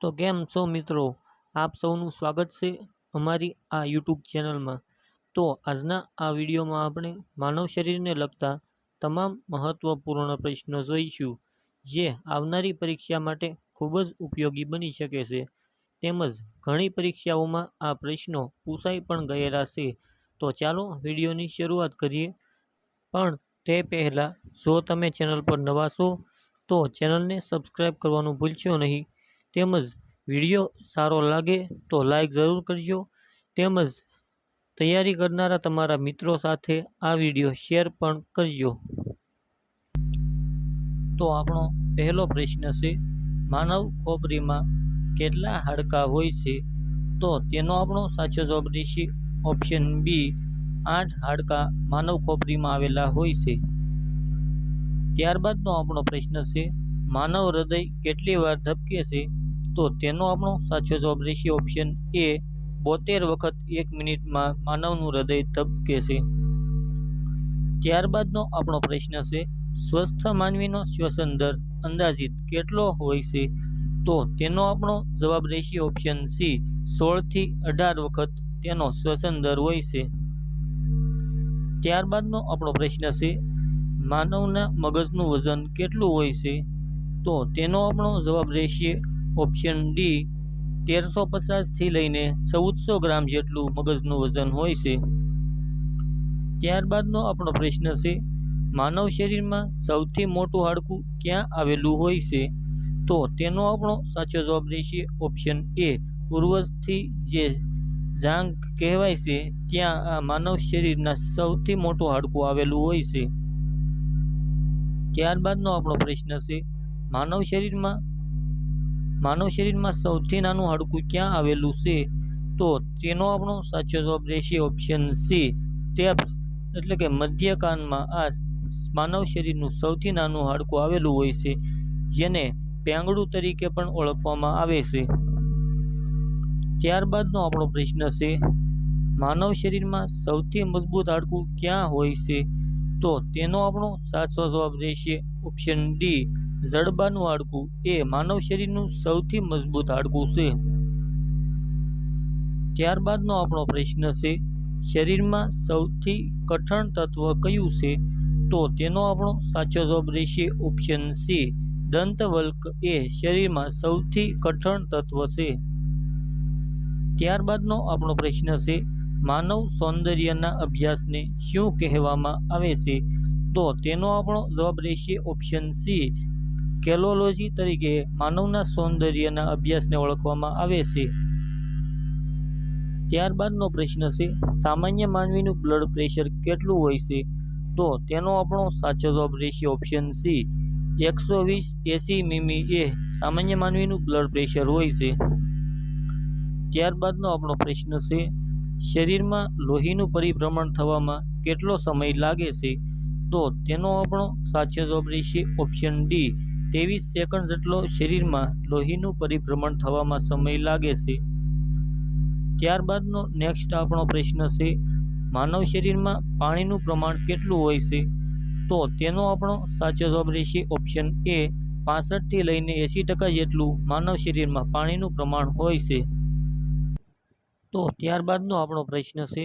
તો કેમ છો મિત્રો? આપ સૌનું સ્વાગત છે અમારી આ યુટ્યુબ ચેનલમાં. તો આજના આ વિડીયોમાં આપણે માનવ શરીરને લગતા તમામ મહત્ત્વપૂર્ણ પ્રશ્નો જોઈશું, જે આવનારી પરીક્ષા માટે ખૂબ જ ઉપયોગી બની શકે છે. તેમજ ઘણી પરીક્ષાઓમાં આ પ્રશ્નો પૂછાઈ પણ ગયેલા છે. તો ચાલો વિડીયોની શરૂઆત કરીએ. પણ તે પહેલાં જો તમે ચેનલ પર નવા છો, તો ચેનલને સબસ્ક્રાઈબ કરવાનું ભૂલશો નહીં. તેમજ વીડિયો સારો લાગે તો લાઈક જરૂર કરજો. તેમજ તૈયારી કરનારા તમારા મિત્રો સાથે આ વીડિયો શેર પણ કરજો. તો આપણો પહેલો પ્રશ્ન છે, માનવ ખોપરીમાં કેટલા હાડકાં હોય છે? તો તેનો આપણો સાચો જવાબ રહેશે ઓપ્શન બી આઠ હાડકાં માનવ ખોપરીમાં આવેલા હોય છે. ત્યારબાદનો આપણો પ્રશ્ન છે, માનવ હૃદય કેટલી વાર ધબકે છે? તો તેનો આપણો સાચો જવાબ રહેશે ઓપ્શન એ બોતેર વખત એક મિનિટમાં માનવનું હૃદય ધબકે છે. ત્યારબાદનો આપણો પ્રશ્ન છે, સ્વસ્થ માનવીનો શ્વસન દર અંદાજિત કેટલો હોય છે? તો તેનો આપણો જવાબ રહેશે ઓપ્શન સી સોળથી અઢાર વખત તેનો શ્વસન દર હોય છે. ત્યારબાદનો આપણો પ્રશ્ન છે, માનવના મગજનું વજન કેટલું હોય છે? તો તેનો આપણો જવાબ રહેશે ઓપ્શન ડી, તેરસો પચાસથી લઈને ચૌદસો ગ્રામ જેટલું મગજનું વજન હોય છે. ત્યારબાદનો આપણો પ્રશ્ન છે, માનવ શરીરમાં સૌથી મોટું હાડકું ક્યાં આવેલું હોય છે? તો તેનો આપણો સાચો જવાબ રહેશે ઓપ્શન એ પૂર્વજથી જે જાંઘ કહેવાય છે, ત્યાં આ માનવ શરીરના સૌથી મોટું હાડકું આવેલું હોય છે. ત્યારબાદનો આપણો પ્રશ્ન છે, માનવ શરીરમાં માનવ શરીરમાં સૌથી નાનું હાડકું ક્યાં આવેલું છે? તો તેનો આપણો સાચો જવાબ રહેશે ઓપ્શન સી સ્ટેપ્સ એટલે કે મધ્ય કાનમાં આ માનવ શરીરનું સૌથી નાનું હાડકું આવેલું હોય છે, જેને પેંગડું તરીકે પણ ઓળખવામાં આવે છે. ત્યારબાદનો આપણો પ્રશ્ન છે, માનવ શરીરમાં સૌથી મજબૂત હાડકું ક્યાં હોય છે? તો તેનો આપણો સાચો જવાબ રહેશે ઓપ્શન ડી જડબાનું હાડકું એ માનવ શરીરનું સૌથી મજબૂત હાડકું છે. ત્યારબાદનો આપણો પ્રશ્ન છે, શરીરમાં સૌથી કઠણ તત્વ કયું છે? તો તેનો આપણો સાચો જવાબ રહેશે ઓપ્શન સી દંતવલ્ક એ શરીરમાં સૌથી કઠણ તત્વ છે. ત્યારબાદનો આપણો પ્રશ્ન છે, માનવ સૌંદર્યના અભ્યાસને શું કહેવામાં આવે છે? તો તેનો આપણો જવાબ રહેશે ઓપ્શન સી કેલોલોજી તરીકે માનવના સૌંદર્યના અભ્યાસને ઓળખવામાં આવે છે. ત્યારબાદનો પ્રશ્ન છે, સામાન્ય માનવીનું બ્લડ પ્રેશર કેટલું હોય છે? તો તેનો આપણો સાચો જવાબ રહેશે ઓપ્શન સી એકસો વીસ એસી મીમી એ સામાન્ય માનવીનું બ્લડ પ્રેશર હોય છે. ત્યારબાદનો આપણો પ્રશ્ન છે, શરીરમાં લોહીનું પરિભ્રમણ થવામાં કેટલો સમય લાગે છે? તો તેનો આપણો સાચો જવાબ રહેશે ઓપ્શન ડી ત્રેવીસ સેકન્ડ જેટલો શરીરમાં લોહીનું પરિભ્રમણ થવામાં સમય લાગે છે. ત્યારબાદનો નેક્સ્ટ આપણો પ્રશ્ન છે, માનવ શરીરમાં પાણીનું પ્રમાણ કેટલું હોય છે? તો તેનો આપણો સાચો જવાબ રહેશે ઓપ્શન એ પાસઠથી લઈને એંસી ટકા જેટલું માનવ શરીરમાં પાણીનું પ્રમાણ હોય છે. તો ત્યારબાદનો આપણો પ્રશ્ન છે,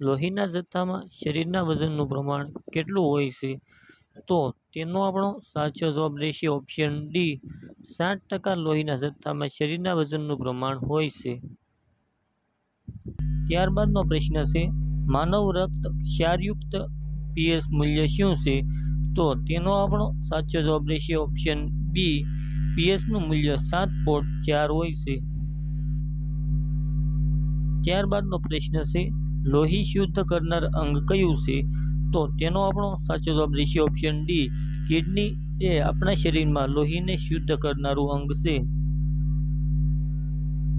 લોહીના જથ્થામાં શરીરના વજનનું પ્રમાણ કેટલું હોય છે? તો તેનો આપણો સાચો જવાબ રહેશે ઓપ્શન ડી સાત ટકા લોહીના જથ્થામાં શરીરના વજનનું પ્રમાણ હોય છે. ત્યારબાદનો પ્રશ્ન છે, માનવ રક્ત ક્ષારયુક્ત પીએસ મૂલ્ય શું છે? તો તેનો આપણો સાચો જવાબ રહેશે ઓપ્શન બી પીએસનું મૂલ્ય સાત પોઈન્ટ ચાર હોય છે. ત્યારબાદનો પ્રશ્ન છે, લોહી શુદ્ધ કરનાર અંગ કયું છે? તો તેનો આપણો સાચો જવાબ રહેશે ઓપ્શન ડી કિડની એ આપણા શરીરમાં લોહીને શુદ્ધ કરનારું અંગ છે.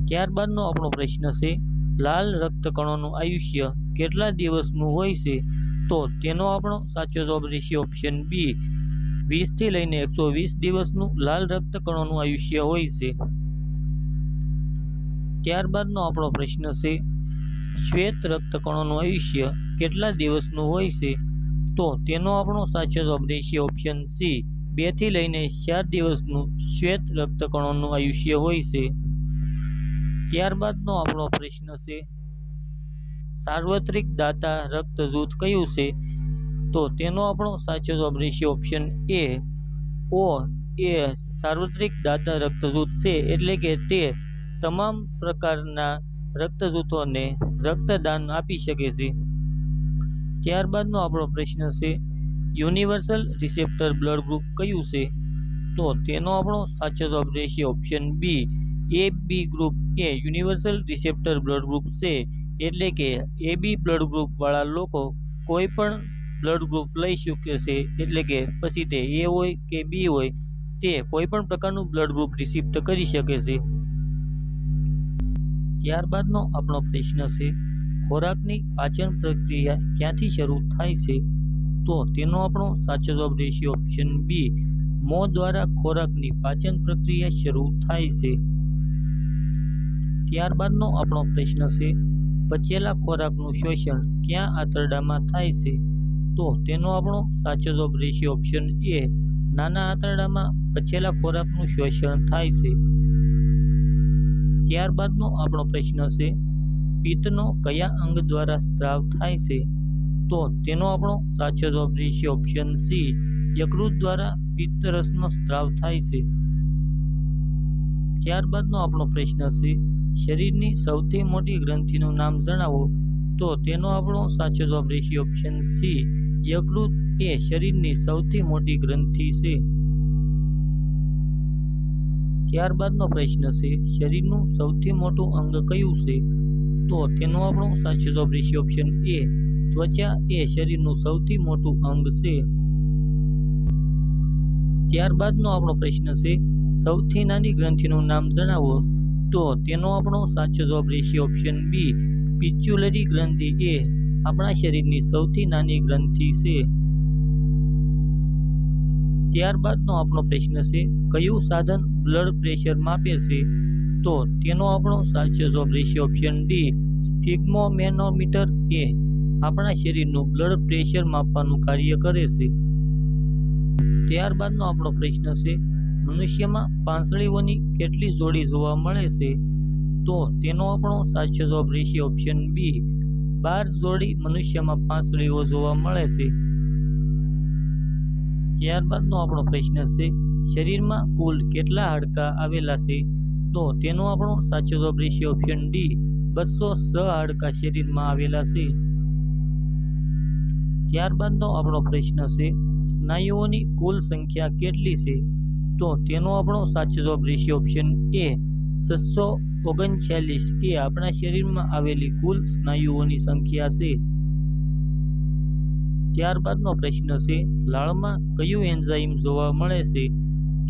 ત્યારબાદનો આપણો પ્રશ્ન છે, લાલ રક્તકણોનું આયુષ્ય કેટલા દિવસનું હોય છે? તો તેનો આપણો સાચો જવાબ રહેશે ઓપ્શન બી વીસથી લઈને એકસો વીસ દિવસનું લાલ રક્તકણોનું આયુષ્ય હોય છે. ત્યારબાદનો આપણો પ્રશ્ન છે શ્વેત રક્તકણોનું આયુષ્ય કેટલા દિવસનું હોય છે? તો તેનો આપણો સાચો જવાબ રહેશે ઓપ્શન સી બેથી લઈને ચાર દિવસનું શ્વેત રક્તકણોનું આયુષ્ય હોય છે. ત્યારબાદનો આપણો પ્રશ્ન છે, સાર્વત્રિક દાતા રક્ત જૂથ કયું છે? તો તેનો આપણો સાચો જવાબ રહેશે ઓપ્શન એ ઓ એ સાર્વત્રિક દાતા રક્ત જૂથ છે, એટલે કે તે તમામ પ્રકારના રક્ત જૂથોને રક્તદાન આપી શકે છે. ત્યારબાદનો આપણો પ્રશ્ન છે, યુનિવર્સલ રિસેપ્ટર બ્લડ ગ્રુપ કયું છે? તો તેનો આપણો સાચો જવાબ રહેશે option B, A B group. A universal receptor blood group છે, એટલે કે એ બી બ્લડ ગ્રુપવાળા લોકો કોઈ પણ બ્લડ ગ્રુપ લઈ શકે છે, એટલે કે પછી તે એ હોય કે બી હોય, તે કોઈ પણ પ્રકારનું બ્લડ ગ્રુપ રિસિપ્ટ કરી શકે છે. ત્યારબાદનો આપણો પ્રશ્ન છે, ખોરાકની પાચન પ્રક્રિયા ક્યાંથી શરૂ થાય છે? તો તેનો આપણો સાચો જવાબ રહેશે ઓપ્શન બી મોં દ્વારા ખોરાકની પાચન પ્રક્રિયા શરૂ થાય છે. ત્યારબાદનો આપણો પ્રશ્ન છે, પચેલા ખોરાકનું શોષણ ક્યાં આંતરડામાં થાય છે? તો તેનો આપણો સાચો જવાબ રહેશે ઓપ્શન એ નાના આંતરડામાં પચેલા ખોરાકનું શોષણ થાય છે. ત્યારબાદનો આપણો પ્રશ્ન છે, પિત્તનો કયા અંગ દ્વારા સ્ત્રાવ થાય છે? તો તેનો આપણો સાચો જવાબ રહેશે ઓપ્શન સી યકૃત દ્વારા પિત્તરસનો સ્ત્રાવ થાય છે. ત્યારબાદનો આપણો પ્રશ્ન છે, શરીરની સૌથી મોટી ગ્રંથિનું નામ જણાવો. તો તેનો આપણો સાચો જવાબ રહેશે ઓપ્શન સી યકૃત એ શરીરની સૌથી મોટી ગ્રંથિ છે. ત્યારબાદનો પ્રશ્ન છે, શરીરનું સૌથી મોટું અંગ કયું છે? તો તેનો આપણો સાચો જવાબ રહેશે ઓપ્શન એ ત્વચા એ શરીરનું સૌથી મોટું અંગ છે. ત્યારબાદનો આપણો પ્રશ્ન છે, સૌથી નાની ગ્રંથિનું નામ જણાવો. તો તેનો આપણો સાચો જવાબ રહેશે ઓપ્શન બી પિચ્યુલરી ગ્રંથિ એ આપણા શરીરની સૌથી નાની ગ્રંથિ છે. ત્યારબાદનો આપણો પ્રશ્ન છે, કયું સાધન બ્લડ પ્રેશર માપે છે, તો તેનો આપણો સાચો જવાબ રહેશે ઓપ્શન ડી સ્ટિગ્મોમેનોમીટર એ આપણા શરીરનું બ્લડ પ્રેશર માપવાનું કાર્ય કરે છે. ત્યારબાદનો આપણો પ્રશ્ન છે, મનુષ્યમાં પાંસળીઓની કેટલી જોડી જોવા મળે છે? તો તેનો આપણો સાચો જવાબ રહેશે ઓપ્શન બી બાર જોડી મનુષ્યમાં પાંસળીઓ જોવા મળે છે. ત્યારબાદનો આપણો પ્રશ્ન છે શરીરમાં કુલ કેટલા હાડકાં આવેલા છે? તો તેનો આપણો સાચો જવાબ રહેશે ઓપ્શન ડી બસો છ હાડકાં શરીરમાં આવેલા છે. ત્યારબાદનો આપણો પ્રશ્ન છે, સ્નાયુઓની કુલ સંખ્યા કેટલી છે? તો તેનો આપણો સાચો જવાબ રહેશે ઓપ્શન એ છસો ઓગણચાલીસ એ આપણા શરીરમાં આવેલી કુલ સ્નાયુઓની સંખ્યા છે. ત્યારબાદનો પ્રશ્ન છે, લાળમાં કયું એન્ઝાઇમ જોવા મળે છે?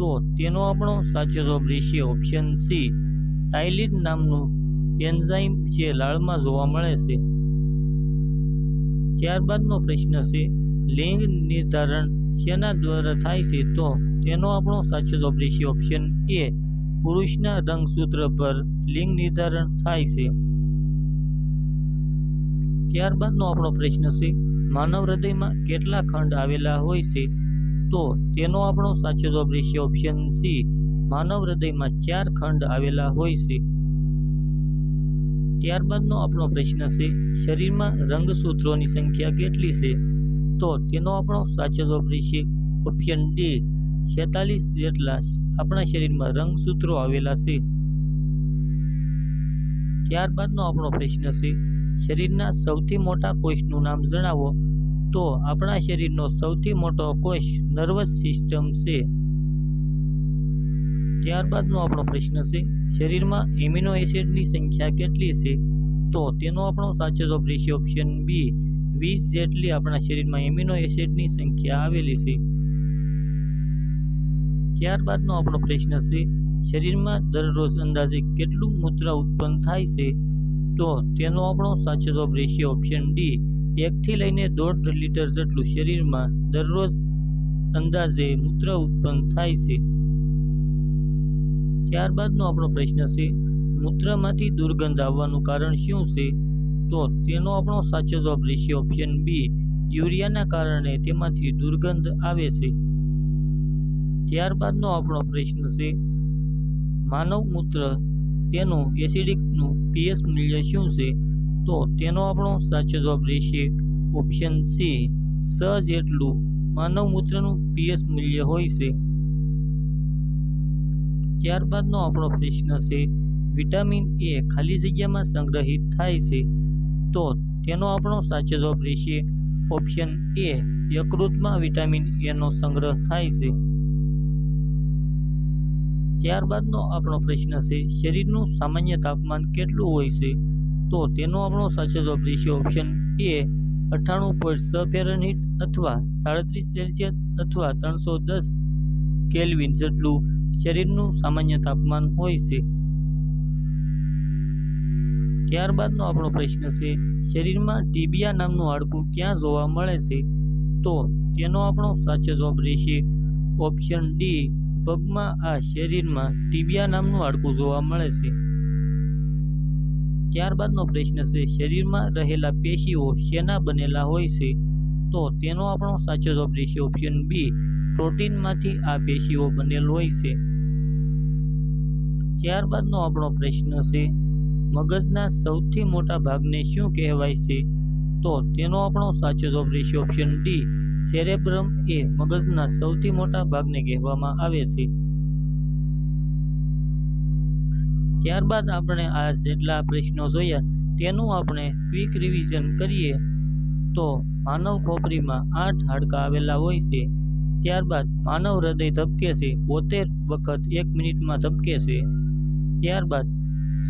તો તેનો આપણો સાચો જવાબ રહેશે ઓપ્શન સી ટાઇલિન નામનું એન્ઝાઇમ જે લાળમાં જોવા મળે છે. ત્યારબાદનો પ્રશ્ન છે, લિંગ નિર્ધારણ શેના દ્વારા થાય છે? તો તેનો આપણો સાચો જવાબ રહેશે ઓપ્શન એ પુરુષના રંગસૂત્ર પર લિંગ નિર્ધારણ થાય છે. ત્યારબાદનો આપણો પ્રશ્ન છે, માનવ હૃદયમાં કેટલા ખંડ આવેલા હોય છે? તો તેનો આપણો સાચો જવાબ રહેશે ઓપ્શન સી માનવ હૃદયમાં ચાર ખંડ આવેલા હોય છે. ત્યારબાદનો આપણો પ્રશ્ન છે, શરીરમાં રંગસૂત્રોની સંખ્યા કેટલી છે? તો તેનો આપણો સાચો જવાબ રહેશે ઓપ્શન ડી છેતાલીસ જેટલા આપણા શરીરમાં રંગસૂત્રો આવેલા છે. ત્યારબાદનો આપણો પ્રશ્ન છે, શરીરના સૌથી મોટા કોષનું નામ જણાવો. તો આપણા શરીરનો સૌથી મોટો કોષ નર્વસ સિસ્ટમ છે. ત્યારબાદનો આપણો પ્રશ્ન છે, શરીરમાં એમિનો એસિડની સંખ્યા કેટલી છે? તો તેનો આપણો સાચો જવાબ રહેશે ઓપ્શન બી વીસ જેટલી આપણા શરીરમાં એમિનો એસિડની સંખ્યા આવેલી છે. ત્યારબાદનો આપણો પ્રશ્ન છે, શરીરમાં દરરોજ અંદાજે કેટલું મૂત્ર ઉત્પન્ન થાય છે? તો તેનો આપણો સાચો જવાબ રહેશે ઓપ્શન ડી એકથી લઈને દોઢ લીટર જેટલું શરીરમાં દરરોજ અંદાજે મૂત્ર ઉત્પન્ન થાય છે. ત્યારબાદનો આપણો પ્રશ્ન છે, મૂત્રમાંથી દુર્ગંધ આવવાનું કારણ શું છે? તો તેનો આપણો સાચો જવાબ રહેશે ઓપ્શન બી યુરિયાના કારણે તેમાંથી દુર્ગંધ આવે છે. ત્યારબાદનો આપણો પ્રશ્ન છે, માનવ મૂત્ર તેનું એસિડિકનું પીએસ મૂલ્ય શું છે? તો તેનો આપણો સાચો જવાબ રહેશે ઓપ્શન સી સ જેટલું માનવ મૂત્રનું પીએસ મૂલ્ય હોય છે. ત્યારબાદનો આપણો પ્રશ્ન છે વિટામિન એ ખાલી જગ્યામાં સંગ્રહિત થાય છે, તો તેનો આપણો સાચો જવાબ રહેશે ઓપ્શન એ યકૃતમાં વિટામિન એનો સંગ્રહ થાય છે. ત્યારબાદનો આપણો પ્રશ્ન છે, શરીરનું સામાન્ય તાપમાન કેટલું હોય છે? તો તેનો આપણો સાચો જવાબ રહેશે ઓપ્શન એ અઠ્ઠાણું પોઈન્ટ છ ફેરનહીટ અથવા સાડત્રીસ સેલ્સિયસ અથવા ત્રણસો દસ કેલ્વિન જેટલું શરીરનું સામાન્ય તાપમાન હોય છે. ત્યારબાદનો આપણો પ્રશ્ન છે, શરીરમાં ટીબિયા નામનું હાડકું ક્યાં જોવા મળે છે? તો તેનો આપણો સાચો જવાબ રહેશે ઓપ્શન ડી પગમાં આ શરીરમાં ટીબિયા નામનું હાડકું જોવા મળે છે. ત્યારબાદનો પ્રશ્ન છે, શરીરમાં રહેલા પેશીઓ શેના બનેલા હોય છે? તો તેનો આપણો સાચો જવાબ રહેશે ઓપ્શન બી પ્રોટીનમાંથી આ પેશીઓ બનેલ હોય છે. ત્યારબાદનો આપણો પ્રશ્ન છે, મગજના સૌથી મોટા ભાગને શું કહેવાય છે? તો તેનો આપણો સાચો જવાબ રહેશે ઓપ્શન ડી સેરેબ્રમ એ મગજના સૌથી મોટા ભાગને કહેવામાં આવે છે. ત્યારબાદ આપણે આ જેટલા પ્રશ્નો જોયા, તેનું આપણે ક્વિક રિવિઝન કરીએ. તો માનવ ખોપરીમાં આઠ હાડકાં આવેલા હોય છે. ત્યારબાદ માનવ હૃદય ધબકે છે, બોતેર વખત એક મિનિટમાં ધબકે છે. ત્યારબાદ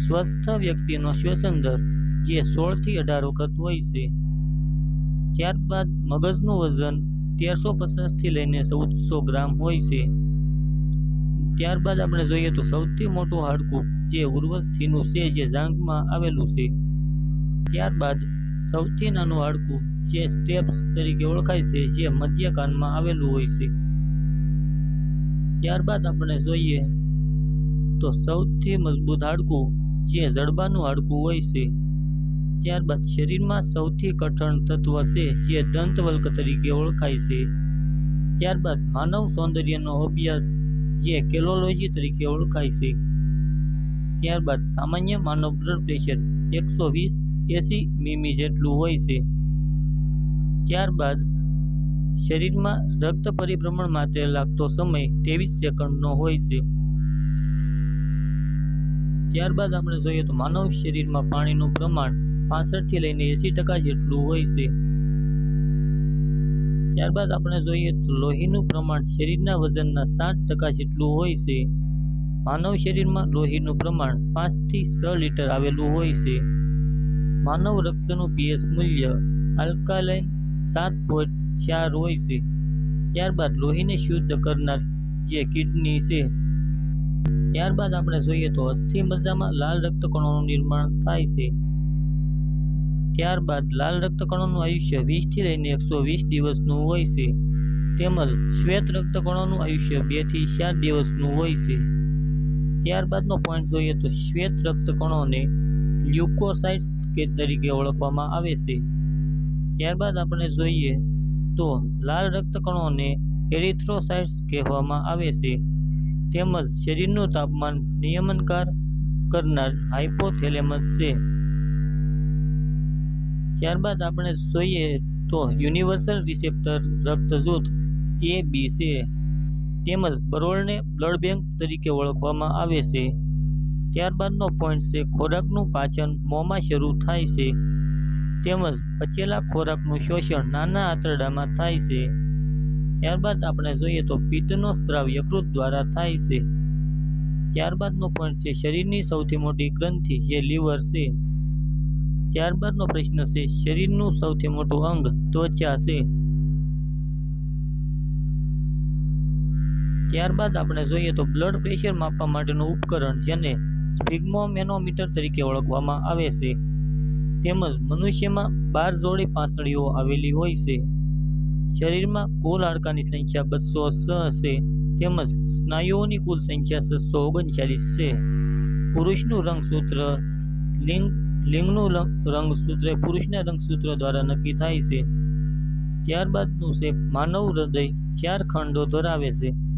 સ્વસ્થ વ્યક્તિનો શ્વસન દર જે સોળથી અઢાર વખત હોય છે. ત્યારબાદ મગજનું વજન તેરસો પચાસથી લઈને ચૌદસો ગ્રામ હોય છે. ત્યારબાદ આપણે જોઈએ તો સૌથી મોટું હાડકું જે ઉર્વસ્થિનું છે, જે જાંઘમાં આવેલું છે. ત્યારબાદ સૌથી નાનું હાડકું જે સ્ટેપ્સ તરીકે ઓળખાય છે, જે મધ્યકાનમાં આવેલું હોય છે. ત્યારબાદ આપણે જોઈએ તો સૌથી મજબૂત હાડકું જે જડબાનું હાડકું હોય છે. ત્યારબાદ શરીરમાં સૌથી કઠણ તત્વ છે, જે દંતવલ્ક તરીકે ઓળખાય છે. ત્યારબાદ માનવ સૌંદર્યનો અભ્યાસ જે કેલોલોજી તરીકે ઓળખાય છે. ત્યારબાદ સામાન્ય માનવ બ્લડ પ્રેશર એકસો વીસ એસી મીમી જેટલું હોય છે. ત્યારબાદ શરીરમાં રક્ત પરિભ્રમણ માટે લાગતો સમય ત્રેવીસ સેકન્ડનો હોય છે. ત્યારબાદ આપણે જોઈએ તો માનવ શરીરમાં પાણીનું પ્રમાણ પાસઠથી લઈને એંસી ટકા જેટલું હોય છે. ત્યારબાદ આપણે જોઈએ તો લોહીનું પ્રમાણ શરીરના વજનના સાત ટકા જેટલું હોય છે. માનવ શરીરમાં લોહીનું પ્રમાણ પાંચથી છ લીટર આવેલું હોય છે. માનવ રક્તનું પીએચ મૂલ્ય આલ્કાલાઇન સાત પોઈન્ટ ચાર હોય છે. ત્યારબાદ લોહીને શુદ્ધ કરનાર જે કિડની છે. ત્યારબાદ આપણે જોઈએ તો અસ્થિ મજ્જામાં લાલ રક્તકણોનું નિર્માણ થાય છે. ત્યારબાદ લાલ રક્તકણોનું આયુષ્ય વીસથી લઈને એકસો વીસ દિવસનું હોય છે. તેમજ શ્વેત રક્તકણોનું આયુષ્ય બેથી ચાર દિવસનું હોય છે. ત્યારબાદનો પોઈન્ટ જોઈએ તો શ્વેત રક્તકણોને લ્યુકોસાઇટ્સ કે તરીકે ઓળખવામાં આવે છે. ત્યારબાદ આપણે જોઈએ તો લાલ રક્તકણોને એરિથ્રોસાઇટ્સ કહેવામાં આવે છે. તેમજ શરીરનું તાપમાન નિયમનકાર કરનાર હાઇપોથેલેમસ છે. ત્યારબાદ આપણે જોઈએ તો યુનિવર્સલ રિસેપ્ટર રક્ત જૂથ એ બી છે તેમજ બરોળને બ્લડ બેંક તરીકે ઓળખવામાં આવે છે. ત્યારબાદનો પોઈન્ટ છે ખોરાકનું પાચન મોંમાં શરૂ થાય છે. તેમજ પચેલા ખોરાકનું શોષણ નાના આંતરડામાં થાય છે. ત્યારબાદ આપણે જોઈએ તો પિત્તનો સ્ત્રાવ યકૃત દ્વારા થાય છે. ત્યારબાદનો પોઈન્ટ છે શરીરની સૌથી મોટી ગ્રંથિ જે લીવર છે. ત્યારબાદનો પ્રશ્ન છે, શરીરનું સૌથી મોટું અંગ ત્વચા છે. ત્યારબાદ આપણે જોઈએ તો બ્લડ પ્રેશર માપવા માટેનું ઉપકરણ જેને સ્પિગ્મોમેનોમીટર તરીકે ઓળખવામાં આવે છે. તેમજ મનુષ્યમાં બાર જોડી પાંસળીઓ આવેલી હોય છે. શરીરમાં કુલ હાડકાની સંખ્યા બસો છ છે, તેમજ સ્નાયુઓની કુલ સંખ્યા છસો ઓગણચાલીસ છે. પુરુષનું રંગસૂત્ર લિંગ લિંગનું રંગસૂત્ર, પુરુષના રંગસૂત્ર દ્વારા નક્કી થાય છે. ત્યારબાદનું છે માનવ હૃદય ચાર ખંડો ધરાવે છે.